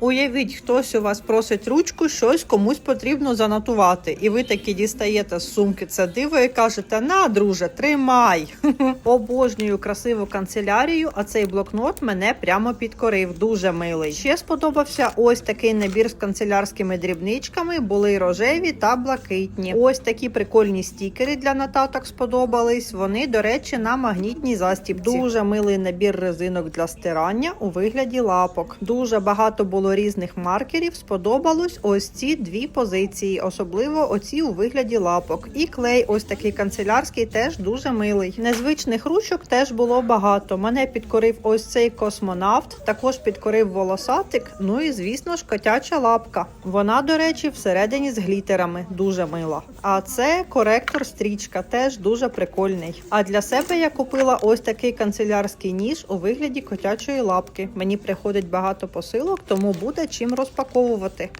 Уявіть, хтось у вас просить ручку, щось комусь потрібно занотувати. І ви таки дістаєте з сумки це диво і кажете: на, друже, тримай. Обожнюю красиву канцелярію, а цей блокнот мене прямо підкорив. Дуже милий. Ще сподобався ось такий набір з канцелярськими дрібничками, були рожеві та блакитні. Ось такі прикольні стікери для нотаток сподобались. Вони, до речі, на магнітній застібці. Дуже милий набір резинок для стирання у вигляді лапок. Дуже багато було різних маркерів. Сподобалось ось ці дві позиції, особливо оці у вигляді лапок. І клей, ось такий канцелярський, теж дуже милий. Незвичних ручок теж було багато. Мене підкорив ось цей космонавт, також підкорив волосатик. Ну і звісно ж котяча лапка. Вона, до речі, всередині з глітерами, дуже мила. А це коректор стрічка, теж дуже прикольний. А для себе я купила ось такий канцелярський ніж у вигляді котячої лапки. Мені приходить багато посилок, тому буде чим розпаковувати.